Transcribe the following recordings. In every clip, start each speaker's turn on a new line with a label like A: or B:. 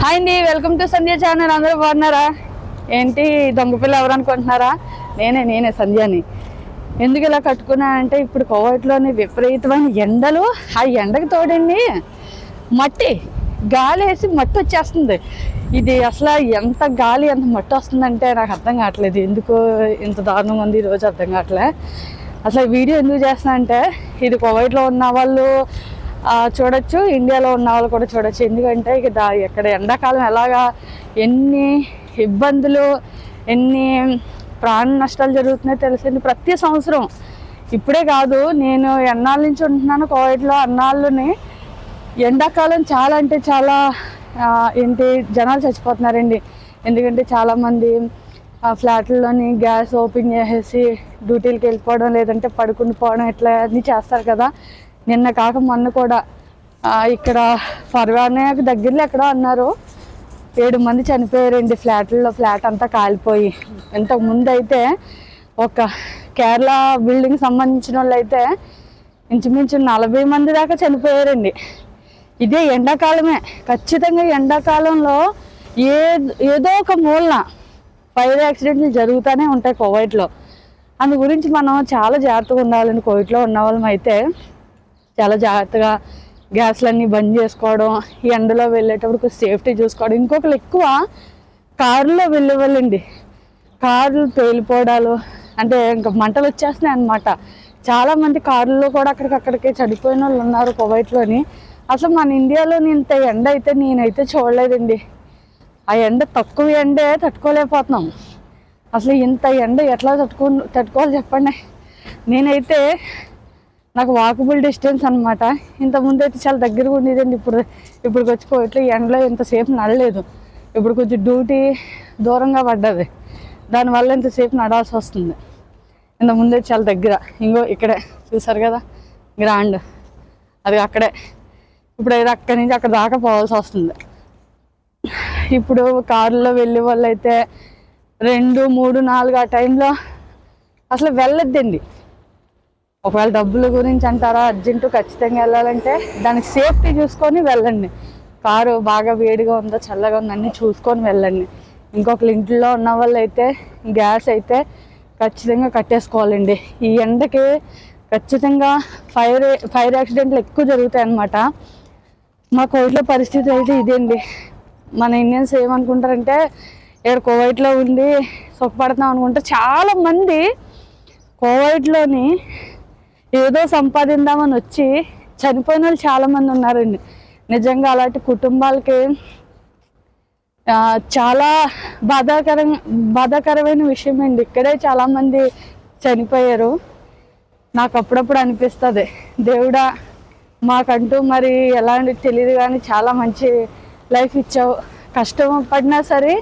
A: Hi అండి welcome to Sandhya channel. అందరూ బాగున్నారా? ఏంటి దొంగ పిల్ల ఎవరు అనుకుంటున్నారా? నేనే నేనే సంధ్యని. ఎందుకు ఇలా కట్టుకున్నా అంటే ఇప్పుడు కోవట్లోని విపరీతమైన ఎండలు ఆ ఎండకు తోడండి. మట్టి గాలి వేసి మట్టి వచ్చేస్తుంది. ఇది అసలు ఎంత గాలి ఎంత మట్టి వస్తుందంటే నాకు అర్థం కావట్లేదు. ఎందుకు ఇంత దారుణంగా ఉంది? ఈరోజు అర్థం కావట్లే. అసలు వీడియో ఎందుకు చేస్తున్నా అంటే ఇది కోవైట్లో ఉన్న వాళ్ళు చూడొచ్చు. ఇండియాలో ఉన్న వాళ్ళు కూడా చూడొచ్చు. ఎందుకంటే ఇక దా ఇక్కడ ఎండాకాలం ఎలాగా ఎన్ని ఇబ్బందులు ఎన్ని ప్రాణ నష్టాలు జరుగుతున్నాయో తెలిసింది ప్రతి సంవత్సరం. ఇప్పుడే కాదు నేను ఎన్నాళ్ళ నుంచి ఉంటున్నాను కోవిడ్లో అన్నాళ్ళని ఎండాకాలం చాలా అంటే చాలా ఏంటి జనాలు చచ్చిపోతున్నారండి. ఎందుకంటే చాలామంది ఆ ఫ్లాట్లలోని గ్యాస్ ఓపెన్ చేసేసి డ్యూటీలకు వెళ్ళిపోవడం లేదంటే పడుకుని పోవడం ఇట్లా అన్నీ చేస్తారు కదా. నిన్న కాక మొన్న కూడా ఇక్కడ ఫర్వానాకు దగ్గరలో ఎక్కడో అన్నారు. ఏడు మంది చనిపోయారండి ఫ్లాట్లలో ఫ్లాట్ అంతా కాలిపోయి. ఇంతకు ముందు అయితే ఒక కేరళ బిల్డింగ్ సంబంధించిన వాళ్ళు అయితే ఇంచుమించు నలభై మంది దాకా చనిపోయారండి. ఇదే ఎండాకాలమే. ఖచ్చితంగా ఎండాకాలంలో ఏ ఏదో ఒక మూలన ఫైర్ యాక్సిడెంట్లు జరుగుతూనే ఉంటాయి కోవైట్లో అందు గురించి మనం చాలా జాగ్రత్తగా ఉండాలండి కోవిడ్లో ఉన్న వాళ్ళం అయితే చాలా జాగ్రత్తగా గ్యాస్లన్నీ బంద్ చేసుకోవడం ఈ ఎండలో వెళ్ళేటప్పుడు సేఫ్టీ చూసుకోవడం. ఇంకొకరు ఎక్కువ కారులో వెళ్ళే వాళ్ళండి కార్లు పేలిపోవడాలు అంటే ఇంకా మంటలు వచ్చేస్తున్నాయి అనమాట చాలామంది కారుల్లో కూడా అక్కడికక్కడికే చనిపోయిన వాళ్ళు ఉన్నారు కువైట్లోని. అసలు మన ఇండియాలో ఇంత ఎండ అయితే నేనైతే చూడలేదండి. ఆ ఎండ తక్కువ ఎండే తట్టుకోలేకపోతున్నాం. అసలు ఇంత ఎండ ఎట్లా తట్టుకో తట్టుకోవాలి చెప్పండి. నేనైతే నాకు వాకబుల్ డిస్టెన్స్ అనమాట ఇంతకుముందు అయితే చాలా దగ్గరగా ఉండేదండి. ఇప్పుడు ఇప్పుడు వచ్చి ఇట్లా ఎండలో ఇంతసేపు నడలేదు. ఇప్పుడు కొంచెం డ్యూటీ దూరంగా పడ్డది. దానివల్ల ఇంతసేపు నడాల్సి వస్తుంది. ఇంత ముందే చాలా దగ్గర. ఇంకో ఇక్కడే చూసారు కదా? గ్రాండ్ అది అక్కడే. ఇప్పుడు అయితే అక్కడి నుంచి అక్కడ దాకా పోవాల్సి వస్తుంది. ఇప్పుడు కారులో వెళ్ళే వాళ్ళు అయితే రెండు మూడు నాలుగు ఆ టైంలో అసలు వెళ్ళొద్దండి. ఒకవేళ డబ్బుల గురించి అంటారా అర్జెంటు ఖచ్చితంగా వెళ్ళాలంటే దానికి సేఫ్టీ చూసుకొని వెళ్ళండి. కారు బాగా వేడిగా ఉందో చల్లగా ఉందో అన్నీ చూసుకొని వెళ్ళండి. ఇంకొకరి ఇంట్లో ఉన్న వాళ్ళు అయితే గ్యాస్ అయితే ఖచ్చితంగా కట్టేసుకోవాలండి. ఈ ఎండకి ఖచ్చితంగా ఫైర్ ఫైర్ యాక్సిడెంట్లు ఎక్కువ జరుగుతాయి అన్నమాట మా కోవిడ్లో పరిస్థితి అయితే ఇదేండి. మన ఇండియన్స్ ఏమనుకుంటారంటే ఇక్కడ కోవైట్లో ఉండి సుఖపడుతున్నాం అనుకుంటే చాలా మంది కోవైట్లోని ఏదో సంపాదిద్దామని వచ్చి చనిపోయిన వాళ్ళు చాలామంది ఉన్నారండి. నిజంగా అలాంటి కుటుంబాలకి చాలా బాధాకరం బాధాకరమైన విషయం అండి ఇక్కడే చాలామంది చనిపోయారు. నాకు అప్పుడప్పుడు అనిపిస్తుంది దేవుడా మాకంటూ మరి ఎలాంటి తెలియదు కానీ చాలా మంచి లైఫ్ ఇచ్చావు. కష్టం పడినా సరే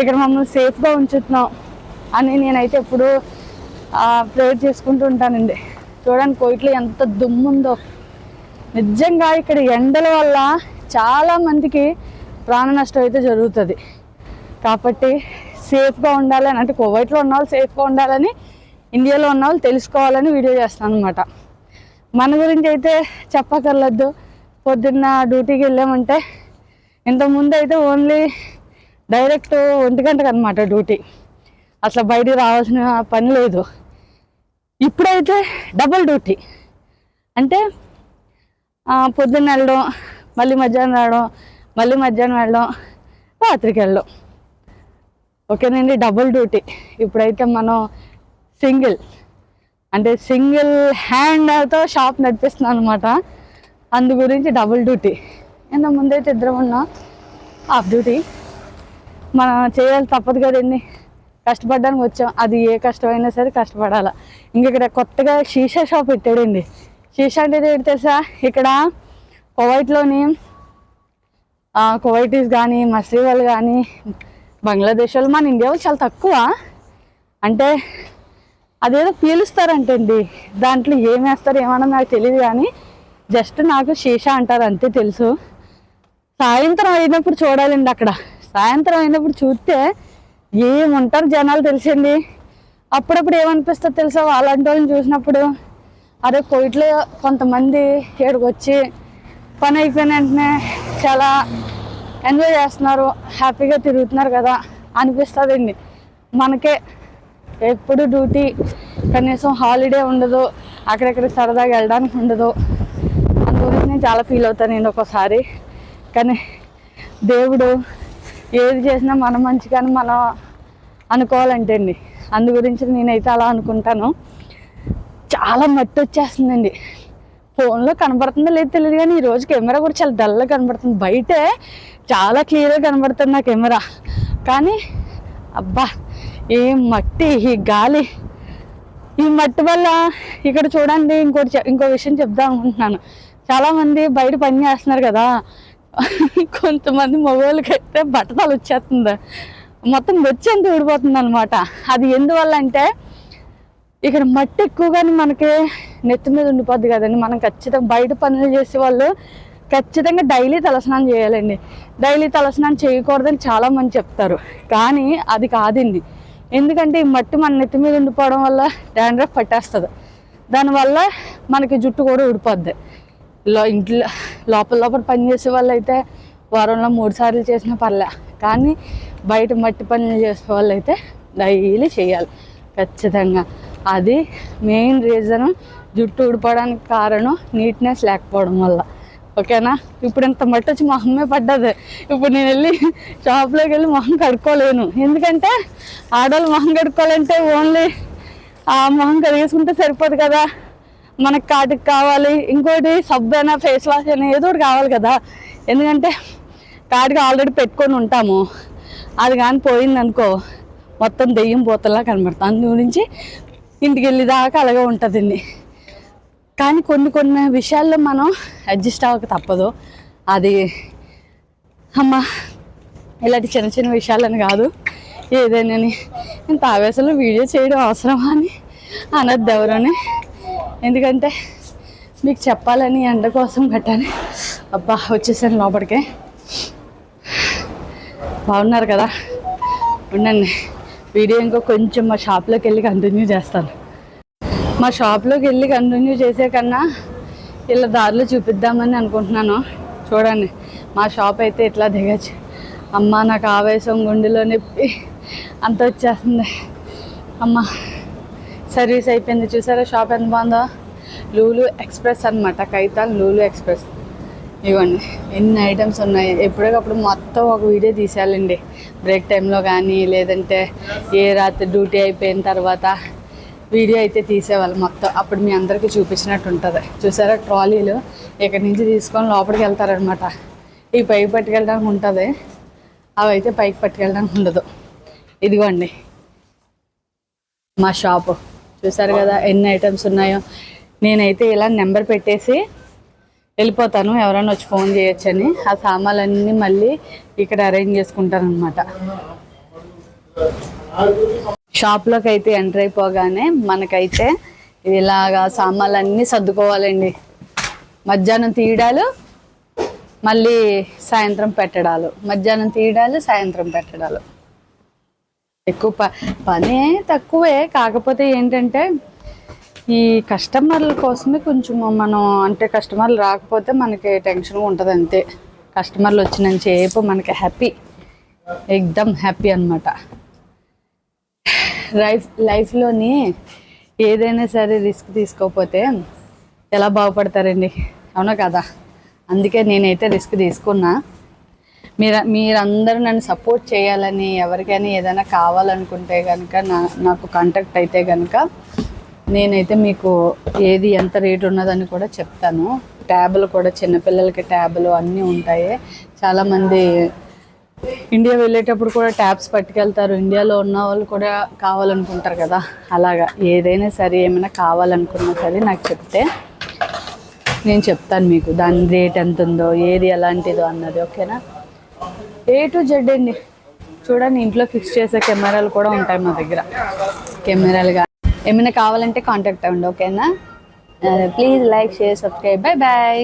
A: ఇక్కడ మమ్మల్ని సేఫ్గా ఉంచుతున్నావు అని నేనైతే ఎప్పుడూ ప్రేయర్ చేసుకుంటూ ఉంటానండి. చూడండి కోయిట్లో ఎంత దుమ్ముందో. నిజంగా ఇక్కడ ఎండల వల్ల చాలా మందికి ప్రాణ నష్టం అయితే జరుగుతుంది. కాబట్టి సేఫ్గా ఉండాలని అంటే కోవైట్లో ఉన్న వాళ్ళు సేఫ్గా ఉండాలని ఇండియాలో ఉన్న వాళ్ళు తెలుసుకోవాలని వీడియో చేస్తాను అనమాట మన గురించి అయితే చెప్పకర్లేదు పొద్దున్న డ్యూటీకి వెళ్ళామంటే ఇంతకుముందు అయితే ఓన్లీ డైరెక్ట్ ఒంటి గంటకు అనమాట డ్యూటీ. అసలు బయటికి రావాల్సిన పని లేదు. ఇప్పుడైతే డబుల్ డ్యూటీ అంటే పొద్దున్న వెళ్ళడం మళ్ళీ మధ్యాహ్నం రావడం మళ్ళీ మధ్యాహ్నం వెళ్ళడం రాత్రికి వెళ్ళడం. ఓకేనండి డబుల్ డ్యూటీ ఇప్పుడైతే మనం సింగిల్ అంటే సింగిల్ హ్యాండ్తో షాప్ నడిపిస్తున్నాం అనమాట అందు గురించి డబుల్ డ్యూటీ ఇంత ముందైతే ఇద్దరం ఉన్నాం హాఫ్ డ్యూటీ మనం చేయాలి తప్పదు కదండి. కష్టపడడానికి వచ్చాం. అది ఏ కష్టమైనా సరే కష్టపడాలి. ఇంక ఇక్కడ కొత్తగా షీషా షాప్ పెట్టాడండి. షీషా అంటే ఏంటి తెలుసా? ఇక్కడ కువైట్లోని కువైటీస్ కానీ మసీ వాళ్ళు కానీ బంగ్లాదేశ్ వాళ్ళు మన ఇండియా వాళ్ళు చాలా తక్కువ. అంటే అదేదో పీలుస్తారంటండి. దాంట్లో ఏం వేస్తారు ఏమన్నా నాకు తెలియదు కానీ జస్ట్ నాకు షీషా అంటారు అంతే తెలుసు. సాయంత్రం అయినప్పుడు చూడాలండి అక్కడ. సాయంత్రం అయినప్పుడు చూస్తే ఏముంటారు జనాలు తెలిసింది? అప్పుడప్పుడు ఏమనిపిస్తుంది తెలుసా? అలాంటి వాళ్ళని చూసినప్పుడు అదే కోయిట్లో కొంతమంది ఇక్కడికి వచ్చి పని అయిపోయిన వెంటనే చాలా ఎంజాయ్ చేస్తున్నారు హ్యాపీగా తిరుగుతున్నారు కదా అనిపిస్తుందండి. మనకే ఎప్పుడు డ్యూటీ కనీసం హాలిడే ఉండదు అక్కడెక్కడ సరదాగా వెళ్ళడానికి ఉండదు. అందుగురించి నేను చాలా ఫీల్ అవుతాను నేను ఒక్కోసారి కానీ దేవుడు ఏది చేసినా మనం మంచిగానే మనం అనుకోవాలంటే అండి అందు గురించి నేనైతే అలా అనుకుంటాను. చాలా మట్టి వచ్చేస్తుందండి. ఫోన్లో కనబడుతుందో లేదో తెలియదు కానీ ఈరోజు కెమెరా కూడా చాలా డల్గా కనబడుతుంది. బయటే చాలా క్లియర్గా కనబడుతుంది నా కెమెరా. కానీ అబ్బా ఈ మట్టి ఈ గాలి ఈ మట్టి వల్ల ఇక్కడ చూడండి ఇంకోటి ఇంకో విషయం చెప్దాం అనుకుంటున్నాను. చాలామంది బయట పని చేస్తున్నారు కదా. కొంతమంది మొబైల్ కట్టే బట్టతలు వచ్చేస్తుంది. మొత్తం వచ్చేంత అంత ఊడిపోతుంది అనమాట అది ఎందువల్ల అంటే ఇక్కడ మట్టి ఎక్కువగానే మనకి నెత్తి మీద ఉండిపోద్ది కదండి. మనం ఖచ్చితంగా బయట పనులు చేసే వాళ్ళు ఖచ్చితంగా డైలీ తలస్నానం చేయాలండి. డైలీ తలస్నానం చేయకూడదని చాలా మంది చెప్తారు. కానీ అది కాదండి. ఎందుకంటే ఈ మట్టి మన నెత్తి మీద ఉండిపోవడం వల్ల డాండ్రఫ్ పట్టేస్తుంది. దానివల్ల మనకి జుట్టు కూడా ఊడిపోద్ది. లో ఇంట్లో లోపల లోపల పని చేసే వాళ్ళు అయితే వారంలో మూడు సార్లు చేసినా పర్లే. కానీ బయట మట్టి పనులు చేసే వాళ్ళు అయితే డైలీ చేయాలి ఖచ్చితంగా. అది మెయిన్ రీజన్ జుట్టు ఊడిపోవడానికి కారణం నీట్నెస్ లేకపోవడం వల్ల. ఓకేనా? ఇప్పుడు ఇంత మట్టి వచ్చి మొహమే పడ్డది. ఇప్పుడు నేను వెళ్ళి షాప్లోకి వెళ్ళి మొహం కడుక్కోలేను. ఎందుకంటే ఆడవాళ్ళు మొహం కడుక్కోవాలంటే ఓన్లీ ఆ మొహం కడిగేసుకుంటే సరిపోదు కదా. మనకు కాటికి కావాలి ఇంకోటి సబ్బు అయినా ఫేస్ వాష్ అయినా ఏదో ఒకటి కావాలి కదా. ఎందుకంటే కాటికి ఆల్రెడీ పెట్టుకొని ఉంటాము. అది కానీ పోయింది అనుకో మొత్తం దెయ్యం పోతలా కనబడతా. అందు గురించి ఇంటికి వెళ్ళేదాకా అలాగే ఉంటుందండి కానీ కొన్ని కొన్ని విషయాల్లో మనం అడ్జస్ట్ అవ్వక తప్పదు. అది అమ్మ ఇలాంటి చిన్న చిన్న విషయాలని కాదు. ఏదైనాని ఇంత ఆవేశంలో వీడియో చేయడం అవసరమా అని అనద్దు ఎవరని. ఎందుకంటే మీకు చెప్పాలని ఎండ కోసం కట్టాను అబ్బా వచ్చేసాను లోపలికే. బాగున్నారు కదా? ఉండండి. వీడియో ఇంకో కొంచెం మా షాప్లోకి వెళ్ళి కంటిన్యూ చేస్తాను. మా షాప్లోకి వెళ్ళి కంటిన్యూ చేసే కన్నా ఇలా దారిలో చూపిద్దామని అనుకుంటున్నాను. చూడండి మా షాప్ అయితే ఇట్లా దిగచ్చు. అమ్మ నాకు ఆవేశం గుండెలో నొప్పి అంత వచ్చేస్తుంది. అమ్మ. సర్వీస్ అయిపోయింది చూసారా? షాప్ ఎంత బాగుందో? లూలు ఎక్స్ప్రెస్ అనమాట కైతాల్ లూలు ఎక్స్ప్రెస్ ఇవ్వండి. ఎన్ని ఐటమ్స్ ఉన్నాయి? ఎప్పటికప్పుడు మొత్తం ఒక వీడియో తీసేయాలండి. బ్రేక్ టైంలో కానీ లేదంటే ఏ రాత్రి డ్యూటీ అయిపోయిన తర్వాత వీడియో అయితే తీసేవాళ్ళు మొత్తం. అప్పుడు మీ అందరికీ చూపించినట్టు ఉంటుంది. చూసారా? ట్రాలీలు ఇక్కడి నుంచి తీసుకొని లోపలికి వెళ్తారనమాట ఈ పైకి పట్టుకెళ్ళడానికి ఉంటుంది. అవి అయితే పైకి పట్టుకెళ్ళడానికి ఉండదు. ఇదిగోండి. మా షాపు చూసారు కదా ఎన్ని ఐటమ్స్ ఉన్నాయో. నేనైతే ఇలా నెంబర్ పెట్టేసి వెళ్ళిపోతాను ఎవరైనా వచ్చి ఫోన్ చేయొచ్చని. ఆ సామాన్లన్నీ మళ్ళీ ఇక్కడ అరేంజ్ చేసుకుంటాను అనమాట షాప్లోకి అయితే ఎంటర్ అయిపోగానే మనకైతే ఇలాగా సామాన్లన్నీ సర్దుకోవాలండి. మధ్యాహ్నం తీయడాలు మళ్ళీ సాయంత్రం పెట్టడాలు. మధ్యాహ్నం తీయడాలు సాయంత్రం పెట్టడాలు. ఎక్కువ ప పని తక్కువే. కాకపోతే ఏంటంటే ఈ కస్టమర్ల కోసమే కొంచెం మనం అంటే కస్టమర్లు రాకపోతే మనకి టెన్షన్ ఉంటుంది అంతే. కస్టమర్లు వచ్చిన సేపు మనకి హ్యాపీ ఎక్దమ్ హ్యాపీ అనమాట లైఫ్ లైఫ్లోని ఏదైనా సరే రిస్క్ తీసుకోకపోతే ఎలా బాగుపడతారండి? అవునా కదా? అందుకే నేనైతే రిస్క్ తీసుకున్నా. మీరు మీరందరూ నన్ను సపోర్ట్ చేయాలని ఎవరికైనా ఏదైనా కావాలనుకుంటే కనుక నా నాకు కాంటాక్ట్ అయితే కనుక నేనైతే మీకు ఏది ఎంత రేట్ ఉన్నదని కూడా చెప్తాను. ట్యాబులు కూడా చిన్నపిల్లలకి ట్యాబులు అన్నీ ఉంటాయి. చాలామంది ఇండియా వెళ్ళేటప్పుడు కూడా ట్యాబ్స్ పట్టుకెళ్తారు. ఇండియాలో ఉన్న వాళ్ళు కూడా కావాలనుకుంటారు కదా. అలాగా. ఏదైనా సరే ఏమైనా కావాలనుకున్నా సరే నాకు చెప్తే నేను చెప్తాను మీకు దాని రేట్ ఎంత ఉందో ఏది ఎలాంటిదో అన్నది ఓకేనా? ఏ టు జెడ్ అండి. చూడండి ఇంట్లో ఫిక్స్ చేసే కెమెరాలు కూడా ఉంటాయి మా దగ్గర. కెమెరాలు కానీ ఏమైనా కావాలంటే కాంటాక్ట్ అవ్వండి ఓకేనా please like share subscribe bye bye